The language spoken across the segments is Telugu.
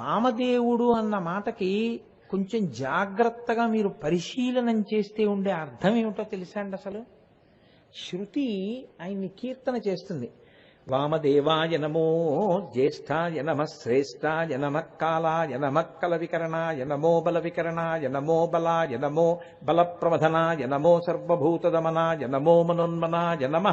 వామదేవుడు అన్న మాటకి కొంచెం జాగ్రత్తగా మీరు పరిశీలనం చేస్తే ఉండే అర్థం ఏమిటో తెలుసా అండి అసలు? శృతి ఆయన్ని కీర్తన చేస్తుంది. వామదేవాయ నమో జ్యేష్ఠాయ నమ శ్రేష్ఠాయ నమ కాలాయ నమ కల వికరణాయ నమో బల వికరణాయ నమో బలాయ నమో బల ప్రమథనాయ నమో సర్వభూతదమనాయ నమో మనోన్మనాయ నమ.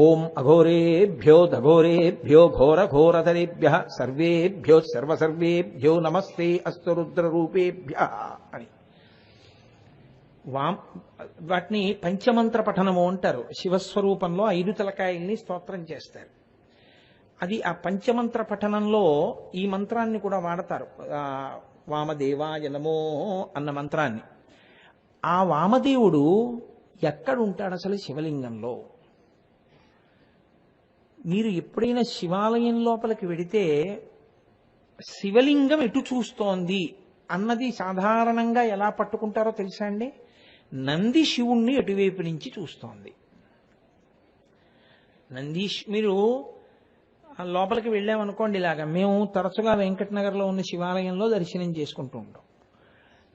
ఓం అఘోరేభ్యో దఘోరేభ్యో ఘోర ఘోరధరేభ్య సర్వేభ్యో సర్వసర్వేభ్యో నమస్తే అస్తు రుద్రరూపేభ్య అని. వా వాటిని పంచమంత్ర పఠనము అంటారు. శివస్వరూపంలో ఐదు తలకాయల్ని స్తోత్రం చేస్తారు. అది ఆ పంచమంత్ర పఠనంలో ఈ మంత్రాన్ని కూడా వాడతారు. వామదేవాయ నమో అన్న మంత్రాన్ని. ఆ వామదేవుడు ఎక్కడుంటాడు అసలు శివలింగంలో? మీరు ఎప్పుడైనా శివాలయం లోపలికి వెడితే శివలింగం ఎటు చూస్తోంది అన్నది సాధారణంగా ఎలా పట్టుకుంటారో తెలుసా అండి? నంది శివుణ్ణి ఎటువైపు నుంచి చూస్తోంది. నందీష్ మీరు లోపలికి వెళ్ళామనుకోండి ఇలాగా మేము తరచుగా వెంకటనగర్లో ఉన్న శివాలయంలో దర్శనం చేసుకుంటూ ఉంటాం.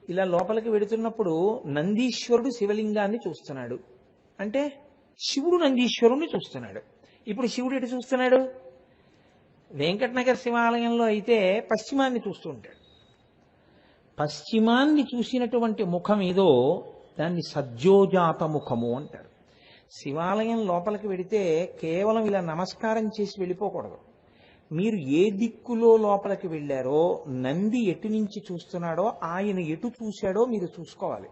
ఇలా లోపలికి వెడుతున్నప్పుడు నందీశ్వరుడు శివలింగాన్ని చూస్తున్నాడు. అంటే శివుడు నందీశ్వరుణ్ణి చూస్తున్నాడు. ఇప్పుడు శివుడు ఎటు చూస్తున్నాడు? వెంకటనగర్ శివాలయంలో అయితే పశ్చిమాన్ని చూస్తూ ఉంటాడు. పశ్చిమాన్ని చూసినటువంటి ముఖం ఏదో దాన్ని సజ్జోజాత ముఖము అంటారు. శివాలయం లోపలికి వెడితే కేవలం ఇలా నమస్కారం చేసి వెళ్ళిపోకూడదు. మీరు ఏ దిక్కులో లోపలికి వెళ్ళారో నంది ఎటు నుంచి చూస్తున్నాడో ఆయన ఎటు చూశాడో మీరు చూసుకోవాలి.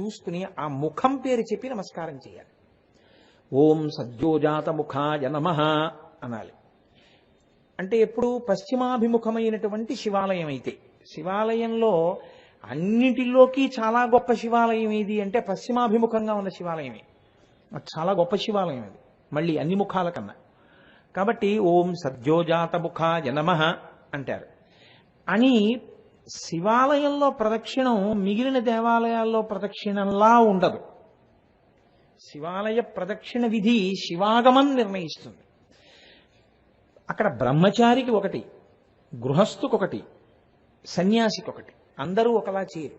చూసుకుని ఆ ముఖం పేరు చెప్పి నమస్కారం చేయాలి. ఓం సజ్జోజాత ముఖాయ నమ అనాలి. అంటే ఎప్పుడు పశ్చిమాభిముఖమైనటువంటి శివాలయం అయితే శివాలయంలో అన్నిటిలోకి చాలా గొప్ప శివాలయం ఏది అంటే పశ్చిమాభిముఖంగా ఉన్న శివాలయమే. చాలా గొప్ప శివాలయం అది మళ్ళీ అన్ని ముఖాల కన్నా. కాబట్టి ఓం సద్యోజాత ముఖాయ నమ అంటారు. అని శివాలయంలో ప్రదక్షిణం మిగిలిన దేవాలయాల్లో ప్రదక్షిణంలా ఉండదు. శివాలయ ప్రదక్షిణ విధి శివాగమం నిర్ణయిస్తుంది. అక్కడ బ్రహ్మచారికి ఒకటి గృహస్థుకొకటి ఒకటి సన్యాసికి ఒకటి అందరూ ఒకలా చేయరు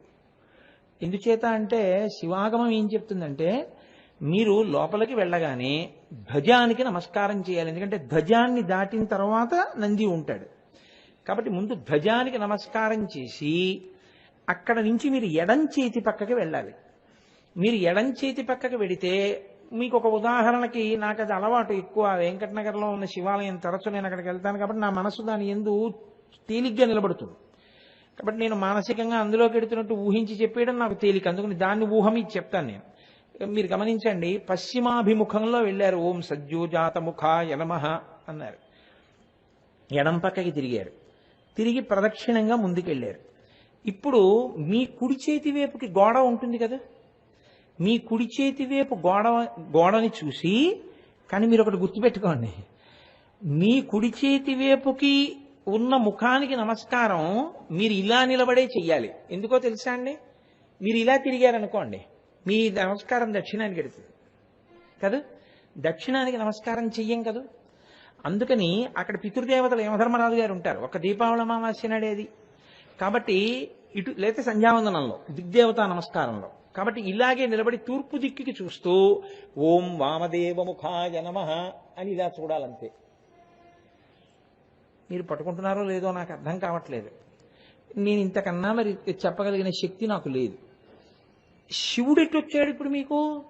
ఎందుచేత అంటే శివాగమం ఏం చెప్తుందంటే మీరు లోపలికి వెళ్ళగానే ధ్వజానికి నమస్కారం చేయాలి. ఎందుకంటే ధ్వజాన్ని దాటిన తర్వాత నంది ఉంటాడు. కాబట్టి ముందు ధ్వజానికి నమస్కారం చేసి అక్కడ నుంచి మీరు ఎడం చేతి పక్కకి వెళ్ళాలి. మీరు ఎడం చేతి పక్కకి వెడితే మీకు ఒక ఉదాహరణకి నాకు అది అలవాటు ఎక్కువ. వెంకటనగర్లో ఉన్న శివాలయం తరచు నేను అక్కడికి వెళ్తాను కాబట్టి నా మనసు దాని ఎందు తేలిగ్గా నిలబడుతుంది. కాబట్టి నేను మానసికంగా అందులోకి వెడుతున్నట్టు ఊహించి చెప్పేయడం నాకు తేలిక. అందుకని దాన్ని ఊహమి చెప్తాను నేను. మీరు గమనించండి పశ్చిమాభిముఖంలో వెళ్ళారు. ఓం సజ్జోజాత ముఖ యనమహ అన్నారు. ఎడం పక్కకి తిరిగారు. తిరిగి ప్రదక్షిణంగా ముందుకెళ్ళారు. ఇప్పుడు మీ కుడి చేతి వైపుకి గోడ ఉంటుంది కదా? మీ కుడి చేతి వైపు గోడ గోడని చూసి కానీ మీరు ఒకటి గుర్తుపెట్టుకోండి. మీ కుడి చేతి వైపుకి ఉన్న ముఖానికి నమస్కారం మీరు ఇలా నిలబడే చెయ్యాలి. ఎందుకో తెలుసా అండి? మీరు ఇలా తిరిగారనుకోండి మీ నమస్కారం దక్షిణానికి ఎడుతుంది కదా? దక్షిణానికి నమస్కారం చెయ్యం కదా? అందుకని అక్కడ పితృదేవతలు యమధర్మరాజు గారు ఉంటారు. ఒక దీపావళి అమావాస్య నాడేది. కాబట్టి ఇటు లేకపోతే సంధ్యావందనంలో దిగ్దేవతా నమస్కారంలో. కాబట్టి ఇలాగే నిలబడి తూర్పు దిక్కుకి చూస్తూ ఓం వామదేవముఖాయ నమ అని ఇలా చూడాలంతే. మీరు పట్టుకుంటున్నారో లేదో నాకు అర్థం కావట్లేదు. నేను ఇంతకన్నా మరి చెప్పగలిగిన శక్తి నాకు లేదు. శివుడు ఎటు వచ్చాడు ఇప్పుడు మీకు?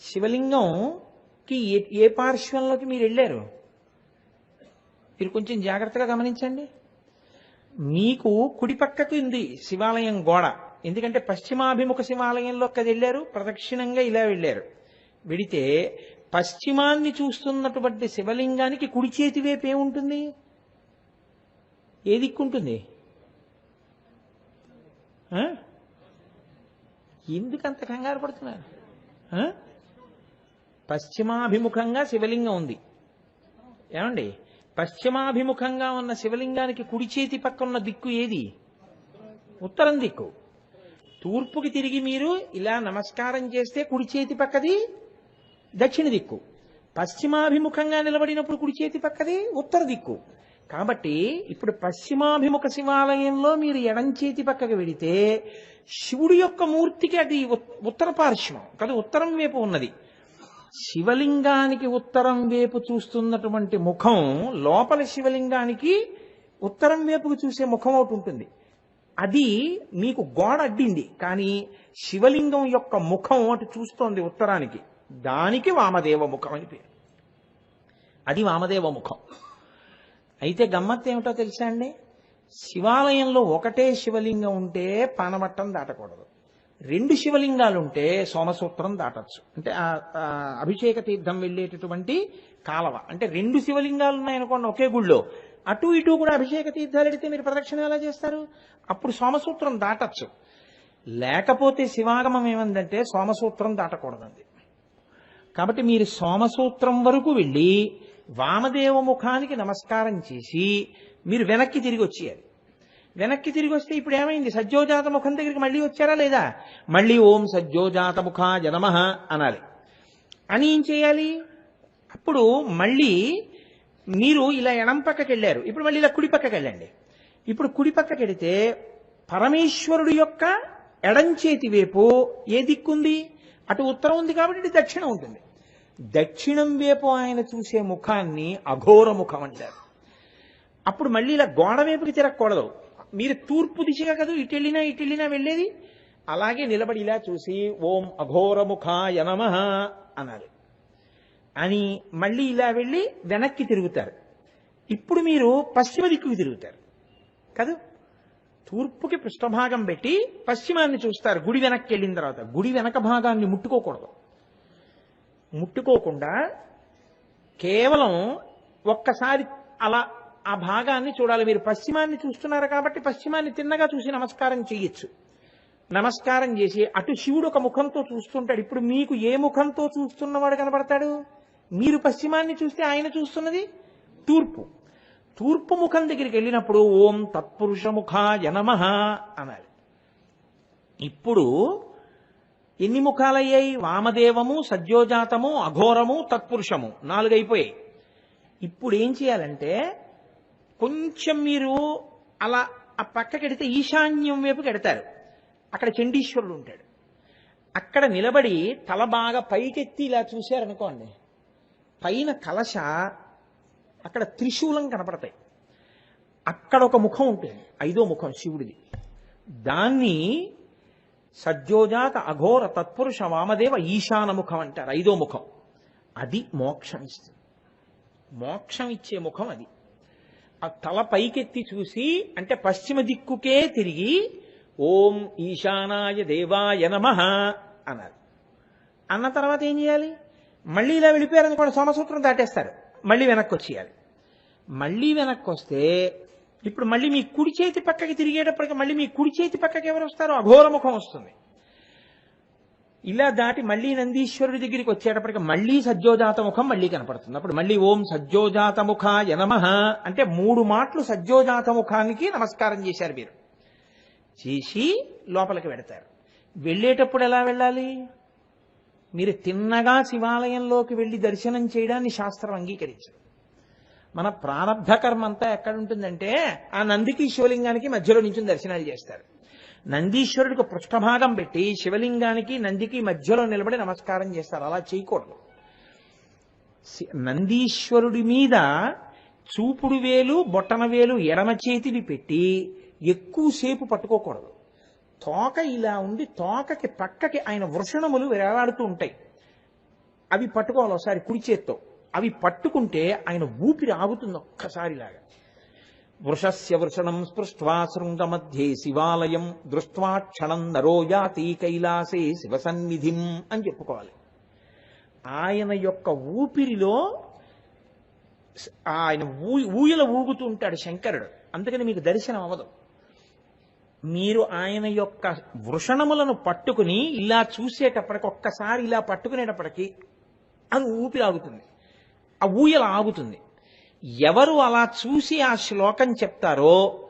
శివలింగంకి ఏ ఏ పార్శ్వంలోకి మీరు వెళ్ళారు? మీరు కొంచెం జాగ్రత్తగా గమనించండి. మీకు కుడిపక్కకు ఉంది శివాలయం గోడ. ఎందుకంటే పశ్చిమాభిముఖ శివాలయంలో అది వెళ్ళారు ప్రదక్షిణంగా ఇలా వెళ్ళారు. వెడితే పశ్చిమాన్ని చూస్తున్నటువంటి శివలింగానికి కుడి చేతి వైపు ఏముంటుంది? ఏ దిక్కుంటుంది? ఆ? ఎందుకు అంత కంగారు పడుతున్నారు? పశ్చిమాభిముఖంగా శివలింగం ఉంది. ఏమండి? పశ్చిమాభిముఖంగా ఉన్న శివలింగానికి కుడి చేతి పక్క ఉన్న దిక్కు ఏది? ఉత్తరం దిక్కు. తూర్పుకి తిరిగి మీరు ఇలా నమస్కారం చేస్తే కుడి చేతి పక్కది దక్షిణ దిక్కు. పశ్చిమాభిముఖంగా నిలబడినప్పుడు కుడి చేతి పక్కది ఉత్తర దిక్కు. కాబట్టి ఇప్పుడు పశ్చిమాభిముఖ శివాలయంలో మీరు ఎడం చేతి పక్కకు వెడితే శివుడి యొక్క మూర్తికి అది ఉత్తర పార్శ్వం. కదా ఉత్తరం వైపు ఉన్నది. శివలింగానికి ఉత్తరం వైపు చూస్తున్నటువంటి ముఖం లోపల శివలింగానికి ఉత్తరం వైపుకు చూసే ముఖం ఒకటి ఉంటుంది. అది మీకు గోడ అడ్డింది కానీ శివలింగం యొక్క ముఖం అటు చూస్తోంది ఉత్తరానికి. దానికి వామదేవ ముఖం అని పేరు. అది వామదేవ ముఖం. అయితే గమ్మత్ ఏమిటో తెలుసా అండి? శివాలయంలో ఒకటే శివలింగం ఉంటే పానమట్టం దాటకూడదు. రెండు శివలింగాలు ఉంటే సోమసూత్రం దాటచ్చు. అంటే అభిషేక తీర్థం వెళ్ళేటటువంటి కాలవ. అంటే రెండు శివలింగాలు ఉన్నాయనుకోండి ఒకే గుళ్ళో. అటు ఇటు కూడా అభిషేక తీర్థాలు అడిగితే మీరు ప్రదక్షిణ ఎలా చేస్తారు? అప్పుడు సోమసూత్రం దాటచ్చు. లేకపోతే శివాగమం ఏమందంటే సోమసూత్రం దాటకూడదండి. కాబట్టి మీరు సోమసూత్రం వరకు వెళ్ళి వామదేవ ముఖానికి నమస్కారం చేసి మీరు వెనక్కి తిరిగి వచ్చేయాలి. వెనక్కి తిరిగి వస్తే ఇప్పుడు ఏమైంది? సజ్జోజాత ముఖం దగ్గరికి మళ్ళీ వచ్చారా లేదా? మళ్ళీ ఓం సజ్జోజాత ముఖ జనమః అనాలి. అని ఏం చేయాలి? అప్పుడు మళ్ళీ మీరు ఇలా ఎడం పక్కకి వెళ్ళారు. ఇప్పుడు మళ్ళీ ఇలా కుడి పక్కకి వెళ్ళండి. ఇప్పుడు కుడి పక్కకి వెడితే పరమేశ్వరుడు యొక్క ఎడం చేతి వైపు ఏ దిక్కుంది అటు ఉత్తరం ఉంది కాబట్టి ఇటు దక్షిణం ఉంటుంది. దక్షిణం వైపు ఆయన చూసే ముఖాన్ని అఘోర ముఖం అంటారు. అప్పుడు మళ్ళీ ఇలా గోడ వైపుకి తిరగకూడదు. మీరు తూర్పు దిశగా కదా ఇటు వెళ్ళినా ఇటు వెళ్ళినా వెళ్ళేది. అలాగే నిలబడి ఇలా చూసి ఓం అఘోరముఖాయ యనమ అన్నారు. అని మళ్ళీ ఇలా వెళ్ళి వెనక్కి తిరుగుతారు. ఇప్పుడు మీరు పశ్చిమ దిక్కుకి తిరుగుతారు. కాదు తూర్పుకి పృష్ఠభాగం పెట్టి పశ్చిమాన్ని చూస్తారు. గుడి వెనక్కి వెళ్ళిన తర్వాత గుడి వెనక భాగాన్ని ముట్టుకోకూడదు. ముట్టుకోకుండా కేవలం ఒక్కసారి అలా ఆ భాగాన్ని చూడాలి. మీరు పశ్చిమాన్ని చూస్తున్నారు కాబట్టి పశ్చిమాన్ని తిన్నగా చూసి నమస్కారం చేయొచ్చు. నమస్కారం చేసి అటు శివుడు ఒక ముఖంతో చూస్తుంటాడు. ఇప్పుడు మీకు ఏ ముఖంతో చూస్తున్నవాడు కనబడతాడు మీరు పశ్చిమాన్ని చూస్తే ఆయన చూస్తున్నది? తూర్పు. తూర్పు ముఖం దగ్గరికి వెళ్ళినప్పుడు ఓం తత్పురుష ముఖాయ నమః అనాలి. ఇప్పుడు ఎన్ని ముఖాలయ్యాయి? వామదేవము సద్యోజాతము అఘోరము తత్పురుషము. నాలుగైపోయాయి. ఇప్పుడు ఏం చేయాలంటే కొంచెం మీరు అలా ఆ పక్కకెడితే ఈశాన్యం వైపు కెడతారు. అక్కడ చండీశ్వరుడు ఉంటాడు. అక్కడ నిలబడి తల బాగా పైకెత్తి ఇలా చూశారనుకోండి పైన కలశ అక్కడ త్రిశూలం కనపడతాయి. అక్కడ ఒక ముఖం ఉంటుంది. ఐదో ముఖం శివుడిది. దాన్ని సజ్జోజాత అఘోర తత్పురుష వామదేవ ఈశాన ముఖం అంటారు. ఐదో ముఖం. అది మోక్షం ఇస్తుంది. మోక్షం ఇచ్చే ముఖం అది. ఆ తల పైకెత్తి చూసి అంటే పశ్చిమ దిక్కుకే తిరిగి ఓం ఈశానాయ దేవాయ నమః అన్నారు. అన్న తర్వాత ఏం చేయాలి? మళ్ళీ ఇలా వెళ్ళిపోయారనుకోండి సోమసూత్రం దాటేస్తారు. మళ్ళీ వెనక్కి వచ్చేయాలి మళ్ళీ వెనక్కి వస్తే ఇప్పుడు మళ్ళీ మీ కుడి చేతి పక్కకి తిరిగేటప్పటికి మళ్ళీ మీ కుడి చేతి పక్కకి ఎవరు వస్తారో? అఘోరముఖం వస్తుంది. ఇలా దాటి మళ్ళీ నందీశ్వరుడి దగ్గరికి వచ్చేటప్పటికి మళ్ళీ సజ్జోజాత ముఖం మళ్ళీ కనపడుతుంది. అప్పుడు మళ్ళీ ఓం సజ్జోజాత ముఖాయ యనమహ అంటే మూడు మాటలు సజ్జోజాత ముఖానికి నమస్కారం చేశారు మీరు. చేసి లోపలికి వెడతారు. వెళ్ళేటప్పుడు ఎలా వెళ్ళాలి? మీరు తిన్నగా శివాలయంలోకి వెళ్ళి దర్శనం చేయడాన్ని శాస్త్రం అంగీకరించదు. మన ప్రారంభ కర్మ అంతా ఎక్కడ ఉంటుందంటే ఆ నందికి శివలింగానికి మధ్యలో నుంచి దర్శనాలు చేస్తారు. నందీశ్వరుడికి పృష్ఠభాగం పెట్టి శివలింగానికి నందికి మధ్యలో నిలబడి నమస్కారం చేస్తారు. అలా చేయకూడదు. సి- నందీశ్వరుడి మీద చూపుడు వేలు బొట్టన వేలు ఎడమ చేతిని పెట్టి ఎక్కువసేపు పట్టుకోకూడదు. తోక ఇలా ఉండి తోకకి పక్కకి ఆయన వృషణములు వేలాడుతూ ఉంటాయి. అవి పట్టుకోవాలి ఒకసారి కుడి చేత్తో. అవి పట్టుకుంటే ఆయన ఊపిరి ఆగుతుంది ఒక్కసారిలాగా వృషస్య వృషణం స్పృష్ట్వా శృంగమధ్యే శివాలయం దృష్ట్వా క్షణం నరో యాతి కైలాసే శివసన్నిధిం అని చెప్పుకోవాలి. ఆయన యొక్క ఊపిరిలో ఆయన ఊయల ఊగుతూ ఉంటాడు శంకరుడు. అందుకని మీకు దర్శనం అవ్వదు. మీరు ఆయన యొక్క వృషణములను పట్టుకుని ఇలా చూసేటప్పటికి ఒక్కసారి ఇలా పట్టుకునేటప్పటికి అది ఊపిరి ఆగుతుంది ఆ ఊయల ఆగుతుంది. ఎవరు అలా చూసి ఆ శ్లోకం చెప్తారో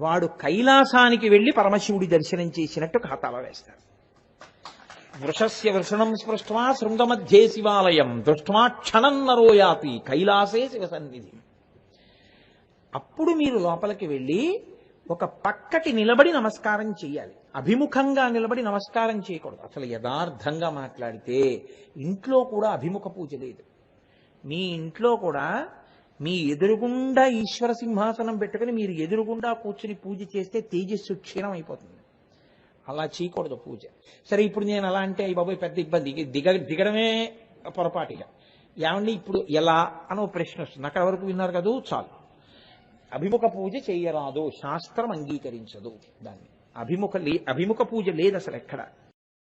వాడు కైలాసానికి వెళ్ళి పరమశివుడి దర్శనం చేసినట్టు ఖాతాలో వేస్తారు. వృషస్య వృషణం స్పృష్వా శృంగమధ్యే శివాలయం దృష్ట్వా క్షణం నరోయాతి కైలాసే శివ సన్నిధి అప్పుడు మీరు లోపలికి వెళ్ళి ఒక పక్కకి నిలబడి నమస్కారం చేయాలి. అభిముఖంగా నిలబడి నమస్కారం చేయకూడదు. అసలు యథార్థంగా మాట్లాడితే ఇంట్లో కూడా అభిముఖ పూజ లేదు. మీ ఇంట్లో కూడా మీ ఎదురుగుండా ఈశ్వర సింహాసనం పెట్టుకుని మీరు ఎదురుగుండా కూర్చుని పూజ చేస్తే తేజస్సు క్షీణం అయిపోతుంది. అలా చేయకూడదు పూజ. సరే ఇప్పుడు నేను అలా అంటే అయ్యి బాబోయ్ పెద్ద ఇబ్బంది. దిగ దిగడమే పొరపాటుగా ఏమండి ఇప్పుడు ఎలా అని ఒక ప్రశ్న వస్తుంది. అక్కడ వరకు విన్నారు కదూ? చాలు. అభిముఖ పూజ చేయరాదు శాస్త్రం అంగీకరించదు దాన్ని. అభిముఖ లే అభిముఖ పూజ లేదు అసలు ఎక్కడ?